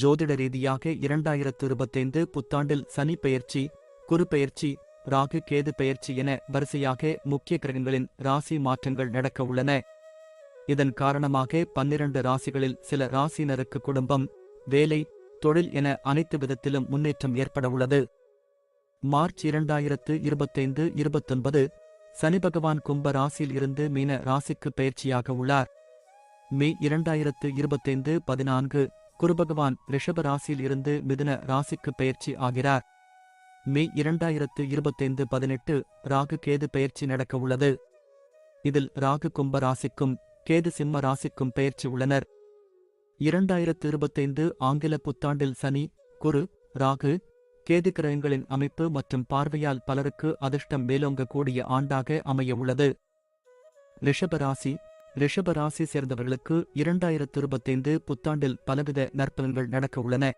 ஜோதிட ரீதியாக இரண்டாயிரத்து இருபத்தைந்து புத்தாண்டில் சனி பெயர்ச்சி குரு பெயர்ச்சி ராகு கேது பெயர்ச்சி என வரிசையாக முக்கிய கிரகங்களின் ராசி மாற்றங்கள் நடக்க உள்ளன. இதன் காரணமாக பன்னிரண்டு ராசிகளில் சில ராசியினருக்கு குடும்பம் வேலை தொழில் என அனைத்து விதத்திலும் முன்னேற்றம் ஏற்பட உள்ளது. மார்ச் இரண்டாயிரத்து இருபத்தைந்து இருபத்தொன்பது சனி பகவான் கும்ப ராசியில் இருந்து மீன ராசிக்கு பயிற்சியாக உள்ளார். மே இரண்டாயிரத்து இருபத்தைந்து பதினான்கு குருபகவான் ரிஷப ராசியில் இருந்து மிதுன ராசிக்கு பயிற்சி ஆகிறார். மே இரண்டாயிரத்து இருபத்தைந்து பதினெட்டு ராகு கேது பயிற்சி நடக்க உள்ளது. இதில் ராகு கும்ப ராசிக்கும் கேது சிம்ம ராசிக்கும் பெயர்ச்சி உள்ளனர். இரண்டாயிரத்து இருபத்தைந்து ஆங்கில புத்தாண்டில் சனி குரு ராகு கேது கிரகங்களின் அமைப்பு மற்றும் பார்வையால் பலருக்கு அதிர்ஷ்டம் மேலோங்கக்கூடிய ஆண்டாக அமைய உள்ளது. ரிஷபராசி ரிஷப ராசி சேர்ந்தவர்களுக்கு இரண்டாயிரத்து இருபத்தைந்து புத்தாண்டில் பலவித நற்பலன்கள் நடக்க உள்ளன.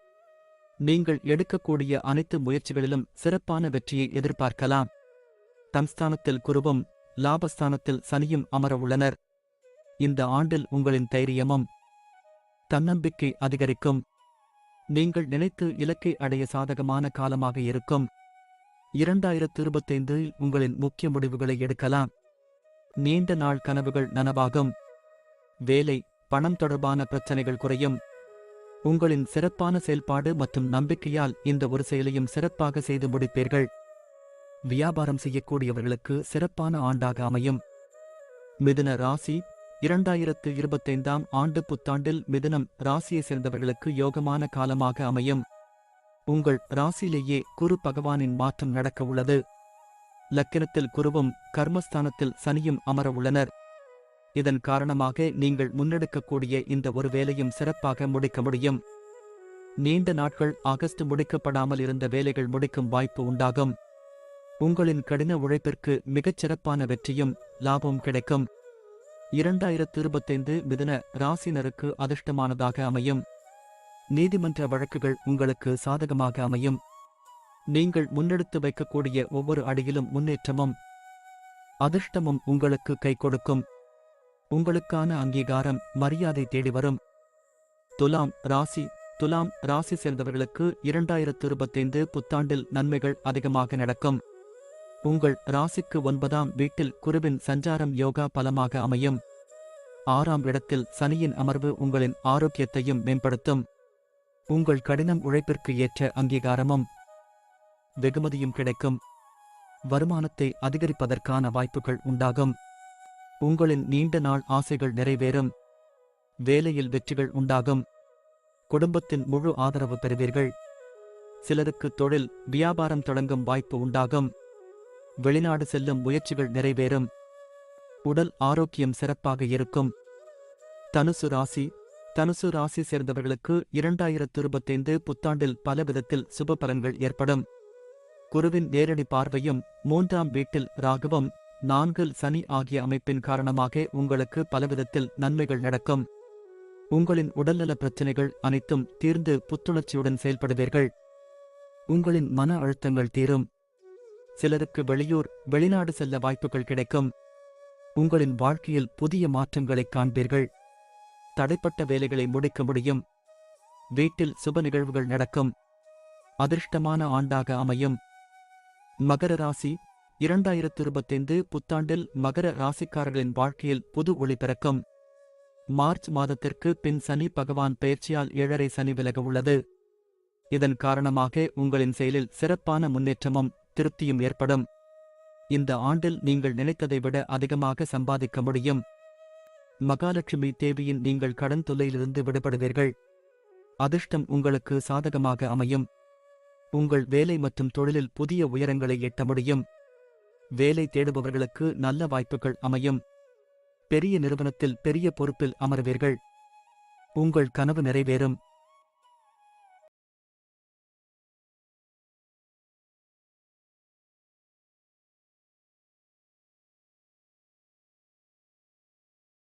நீங்கள் எடுக்கக்கூடிய அனைத்து முயற்சிகளிலும் சிறப்பான வெற்றியை எதிர்பார்க்கலாம். தம்ஸ்தானத்தில் குருவும் லாபஸ்தானத்தில் சனியும் அமர உள்ளனர். இந்த ஆண்டில் உங்களின் தைரியமும் தன்னம்பிக்கை அதிகரிக்கும். நீங்கள் நினைத்து இலக்கை அடைய சாதகமான காலமாக இருக்கும். இரண்டாயிரத்து இருபத்தைந்து உங்களின் முக்கிய முடிவுகளை எடுக்கலாம். நீண்ட நாள் கனவுகள் நனவாகும். வேலை பணம் தொடர்பான பிரச்சனைகள் குறையும். உங்களின் சிறப்பான செயல்பாடு மற்றும் நம்பிக்கையால் இந்த ஒரு செயலையும் சிறப்பாக செய்து முடிப்பீர்கள். வியாபாரம் செய்யக்கூடியவர்களுக்கு சிறப்பான ஆண்டாக அமையும். மிதுன ராசி இரண்டாயிரத்து இருபத்தைந்தாம் ஆண்டு புத்தாண்டில் மிதுனம் ராசியை சேர்ந்தவர்களுக்கு யோகமான காலமாக அமையும். உங்கள் ராசியிலேயே குரு பகவானின் மாற்றம் நடக்க உள்ளது லக்கினத்தில் குருவும் கர்மஸ்தானத்தில் சனியும் அமர உள்ளனர். இதன் காரணமாக நீங்கள் முன்னெடுக்கக்கூடிய இந்த ஒரு வேலையும் சிறப்பாக முடிக்க முடியும். நீண்ட நாட்கள் ஆகஸ்ட் முடிக்கப்படாமல் இருந்த வேலைகள் முடிக்கும் வாய்ப்பு உண்டாகும். உங்களின் கடின உழைப்பிற்கு மிகச் சிறப்பான வெற்றியும் லாபம் கிடைக்கும். இரண்டாயிரத்து இருபத்தைந்து மிதன ராசினருக்கு அதிர்ஷ்டமானதாக அமையும். நீதிமன்ற வழக்குகள் உங்களுக்கு சாதகமாக அமையும். நீங்கள் முன்னெடுத்து வைக்கக்கூடிய ஒவ்வொரு அடியிலும் முன்னேற்றமும் அதிர்ஷ்டமும் உங்களுக்கு கை கொடுக்கும். உங்களுக்கான அங்கீகாரம் மரியாதை தேடி வரும். துலாம் ராசி துலாம் ராசி சேர்ந்தவர்களுக்கு இரண்டாயிரத்து இருபத்தைந்து புத்தாண்டில் நன்மைகள் அதிகமாக நடக்கும். உங்கள் ராசிக்கு ஒன்பதாம் வீட்டில் குருவின் சஞ்சாரம் யோகா பலமாக அமையும். ஆறாம் இடத்தில் சனியின் அமர்வு உங்களின் ஆரோக்கியத்தையும் மேம்படுத்தும். உங்கள் கடினம் உழைப்பிற்கு ஏற்ற அங்கீகாரமும் வெகுமதியும் கிடைக்கும். வருமானத்தை அதிகரிப்பதற்கான வாய்ப்புகள் உண்டாகும். உங்களின் நீண்ட நாள் ஆசைகள் நிறைவேறும். வேலையில் வெற்றிகள் உண்டாகும். குடும்பத்தின் முழு ஆதரவு பெறுவீர்கள். சிலருக்கு தொழில் வியாபாரம் தொடங்கும் வாய்ப்பு உண்டாகும். வெளிநாடு செல்லும் முயற்சிகள் நிறைவேறும். உடல் ஆரோக்கியம் சிறப்பாக இருக்கும். தனுசு ராசி தனுசு ராசி சேர்ந்தவர்களுக்கு இரண்டாயிரத்து இருபத்தைந்து புத்தாண்டில் பல விதத்தில் சுப பலன்கள் ஏற்படும். குருவின் நேரடி பார்வையும் மூன்றாம் வீட்டில் ராகவம் நான்கில் சனி ஆகிய அமைப்பின் காரணமாக உங்களுக்கு பலவிதத்தில் நன்மைகள் நடக்கும். உங்களின் உடல்நல பிரச்சினைகள் அனைத்தும் தீர்ந்து புத்துணர்ச்சியுடன் செயல்படுவீர்கள். உங்களின் மன அழுத்தங்கள் தீரும். சிலருக்கு வெளியூர் வெளிநாடு செல்ல வாய்ப்புகள் கிடைக்கும். உங்களின் வாழ்க்கையில் புதிய மாற்றங்களைக் காண்பீர்கள். தடைப்பட்ட வேலைகளை முடிக்க முடியும். வீட்டில் சுப நிகழ்வுகள் நடக்கும். அதிர்ஷ்டமான ஆண்டாக அமையும். மகர ராசி. இரண்டாயிரத்து இருபத்தைந்து புத்தாண்டில் மகர ராசிக்காரர்களின் வாழ்க்கையில் புது ஒளி பிறக்கும். மார்ச் மாதத்திற்கு பின் சனி பகவான் பெயர்ச்சியால் ஏழரை சனி விலக உள்ளது. இதன் காரணமாக உங்களின் செயலில் சிறப்பான முன்னேற்றமும் திருப்தியும் ஏற்படும். இந்த ஆண்டில் நீங்கள் நினைத்ததை விட அதிகமாக சம்பாதிக்க முடியும். மகாலட்சுமி தேவியின் நீங்கள் கடன் தொல்லையிலிருந்து விடுபடுவீர்கள். அதிர்ஷ்டம் உங்களுக்கு சாதகமாக அமையும். உங்கள் வேலை மற்றும் தொழிலில் புதிய உயரங்களை எட்ட முடியும். வேலை தேடுபவர்களுக்கு நல்ல வாய்ப்புகள் அமையும். பெரிய நிறுவனத்தில் பெரிய பொறுப்பில் அமர்வீர்கள். உங்கள் கனவு நிறைவேறும்.